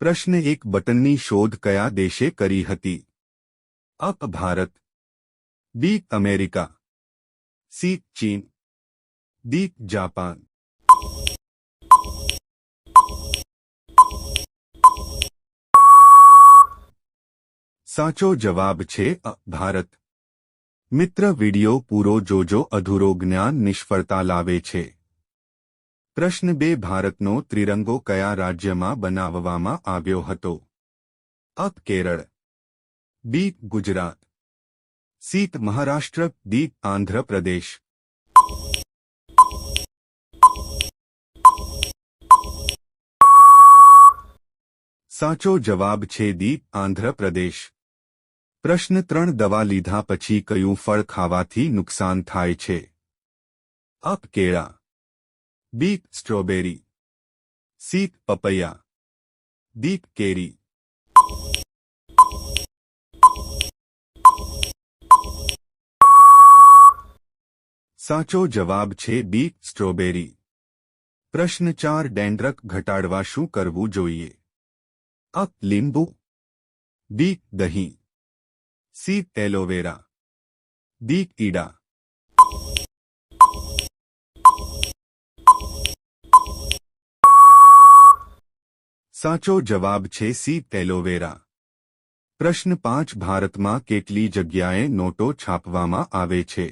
પ્રશ્ન એક બટનની શોધ કયા દેશે કરી હતી? A Bharat. B America. C ચીન. D Japan. સાચો જવાબ છે અ ભારત. મિત્ર વિડિયો પૂરો જોજો અધૂરો જ્ઞાન નિષ્ફળતા લાવે છે. પ્રશ્ન બે ભારતનો ત્રિરંગો કયા રાજ્યમાં બનાવવામાં આવ્યો હતો? A Kerala. B. Gujarat. C Maharashtra. D Andhra Pradesh. સાચો જવાબ છે દી આંધ્રપ્રદેશ. પ્રશ્ન ત્રણ દવા લીધા પછી કયું ફળ ખાવાથી નુકસાન થાય છે? અપ કેળા. બી સ્ટ્રોબેરી સી પપૈયા દી કેરી સાચો જવાબ છે બી સ્ટ્રોબેરી પ્રશ્ન ચાર ડેન્ડ્રક ઘટાડવા શું કરવું જોઈએ અ લીંબુ બી દહીં સી એલોવેરા દી ઈડા સાચો જવાબ છે સી એલોવેરા પ્રશ્ન પાંચ ભારતમાં કેટલી જગ્યાએ નોટો છાપવામાં આવે છે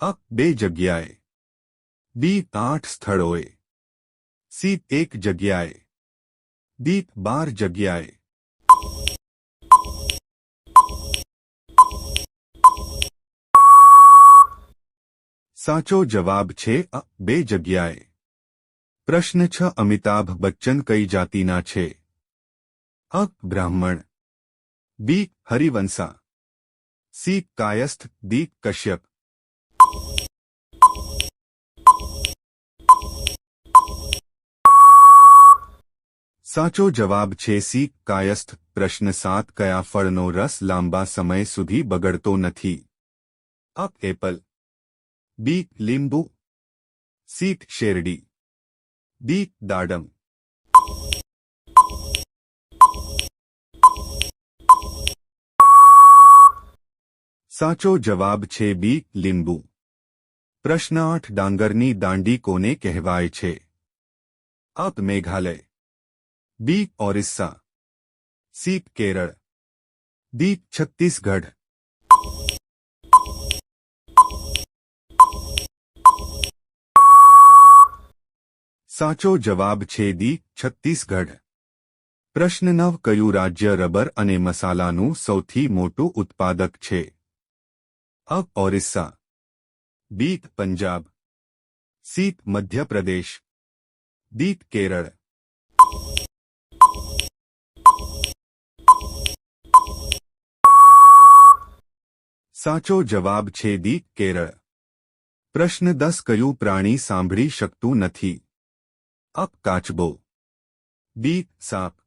અ બે જગ્યાએ બી આઠ સ્થળોએ સી એક જગ્યાએ દી બાર જગ્યાએ સાચો જવાબ છે અ બે જગ્યાએ પ્રશ્ન છ અમિતાભ બચ્ચન કઈ જાતિના છે અ બ્રાહ્મણ બી હરિવંશા સી કાયસ્થ દી કશ્યપ સાચો જવાબ છે સી કાયસ્થ પ્રશ્ન સાત કયા ફળનો રસ લાંબા સમય સુધી બગડતો નથી અ એપલ બી લીંબુ સી શેરડી ડી દાડમ સાચો જવાબ છે બી લીંબુ પ્રશ્ન આઠ ડાંગરની દાંડી કોને કહેવાય છે A Meghalaya B Orissa C Kerala D Chhattisgarh સાચો જવાબ છે દી છત્તીસગઢ. પ્રશ્ન નવ, કયું રાજ્ય રબર અને મસાલાનું સૌથી મોટું ઉત્પાદક છે? A, Orissa. B, Punjab. C, Madhya Pradesh. D Kerala. સાચો જવાબ છે દી કેરળ. પ્રશ્ન દસ, કયું પ્રાણી સાંભળી શકતું નથી? અપ બી સાપ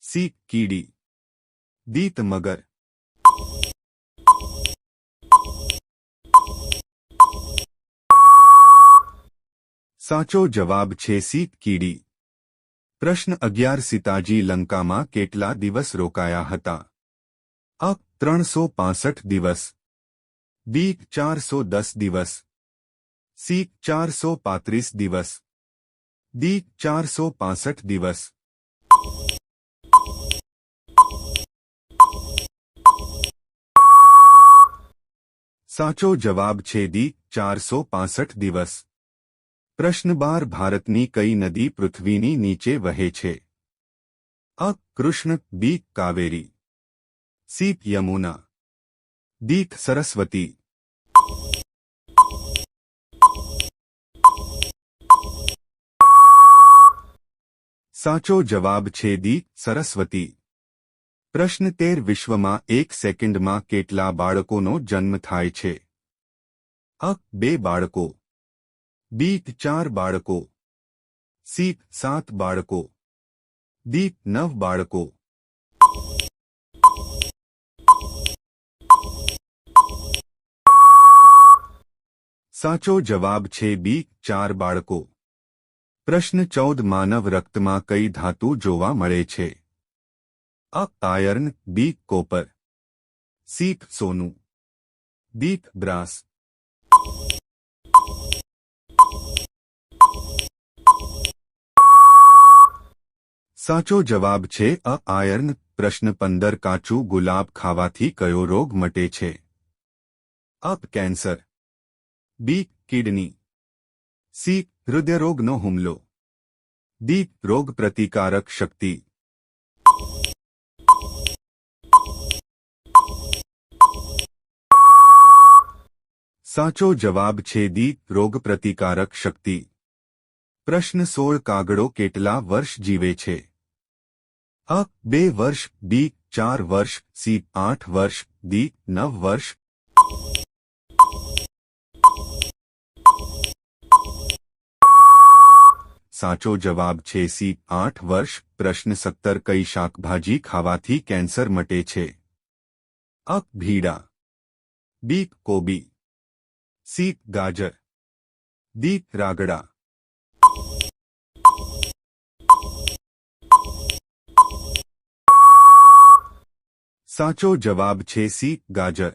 સી કીડી દીત મગર સાચો જવાબ છે સી કીડી પ્રશ્ન અગિયાર સીતાજી લંકામાં કેટલા દિવસ રોકાયા હતા? અ. ત્રણસો પાસઠ દિવસ. બી. ચારસો દસ દિવસ. સી. ચારસો પાંત્રીસ દિવસ. દી ચારસો પાસઠ દિવસ સાચો જવાબ છે દી ચારસો પાસઠ દિવસ પ્રશ્ન બાર ભારતની કઈ નદી પૃથ્વીની નીચે વહે છે A Krishna B Kaveri C Yamuna D Saraswati સાચો જવાબ છે દી સરસ્વતી. પ્રશ્ન તેર વિશ્વમાં એક સેકન્ડમાં કેટલા બાળકોનો જન્મ થાય છે? અ, બે બાળકો. બી, ચાર બાળકો. સી, સાત બાળકો. દી નવ બાળકો. સાચો જવાબ છે બી, ચાર બાળકો. પ્રશ્ન ચૌદ માનવ રક્તમાં કઈ ધાતુ જોવા મળે છે? A, iron, B, copper. C, સોનું. D, brass. સાચો જવાબ છે, અ, આયર્ન. પ્રશ્ન પંદર, કાચું ગુલાબ ખાવાથી કયો રોગ મટે છે? A cancer. B, kidney. C, હૃદયરોગનો હુમલો. ડી રોગ પ્રતિકારક શક્તિ. સાચો જવાબ છે દી રોગ પ્રતિકારક શક્તિ. પ્રશ્ન સોળ, કાગડો કેટલા વર્ષ જીવે છે? અ, બે વર્ષ, બી, ચાર વર્ષ, સી, આઠ વર્ષ, ડી, નવ વર્ષ સાચો જવાબ છે સી આઠ વર્ષ પ્રશ્ન સત્તર કઈ શાકભાજી ખાવાથી કેન્સર મટે છે અ ભીડા બી કોબી સી ગાજર ડી રાગડા સાચો જવાબ છે સી ગાજર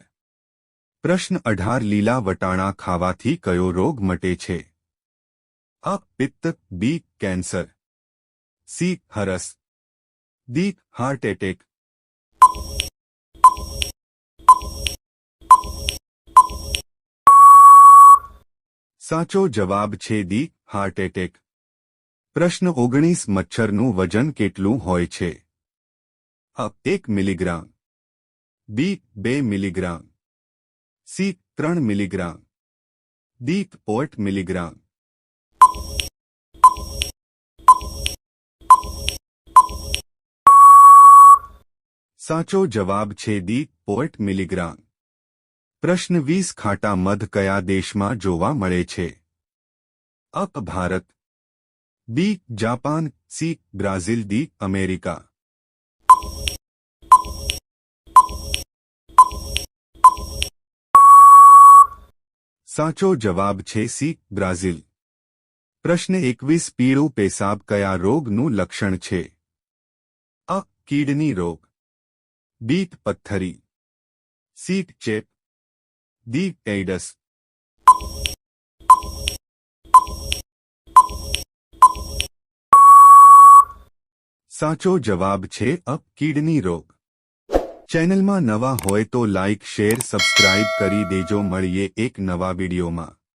પ્રશ્ન અઢાર લીલા વટાણા ખાવાથી કયો રોગ મટે છે અ પિત્ત બી કેન્સર સી હરસ દી હાર્ટ એટેક સાચો જવાબ છે દી હાર્ટ એટેક પ્રશ્ન ઓગણીસ મચ્છરનું વજન કેટલું હોય છે? અ એક મિલીગ્રામ. બી બે મિલીગ્રામ. સી ત્રણ મિલીગ્રામ. D point milligram. સાચો જવાબ છે દી પોઈન્ટ મિલીગ્રામ. પ્રશ્ન વીસ, ખાટા મધ કયા દેશમાં જોવા મળે છે? A, Bharat. B, Japan. C, Brazil. D America. સાચો જવાબ છે સી, બ્રાઝિલ. પ્રશ્ન એકવીસ, પીળું પેશાબ કયા રોગનું લક્ષણ છે? અ, કીડની રોગ. બી પથ્થરી સી ચેપ ડી એઇડસ સાચો જવાબ છે અ કિડની રોગ ચેનલમાં નવા હોય તો લાઇક શેર સબસ્ક્રાઇબ કરી દેજો મળીએ એક નવા વિડીયોમાં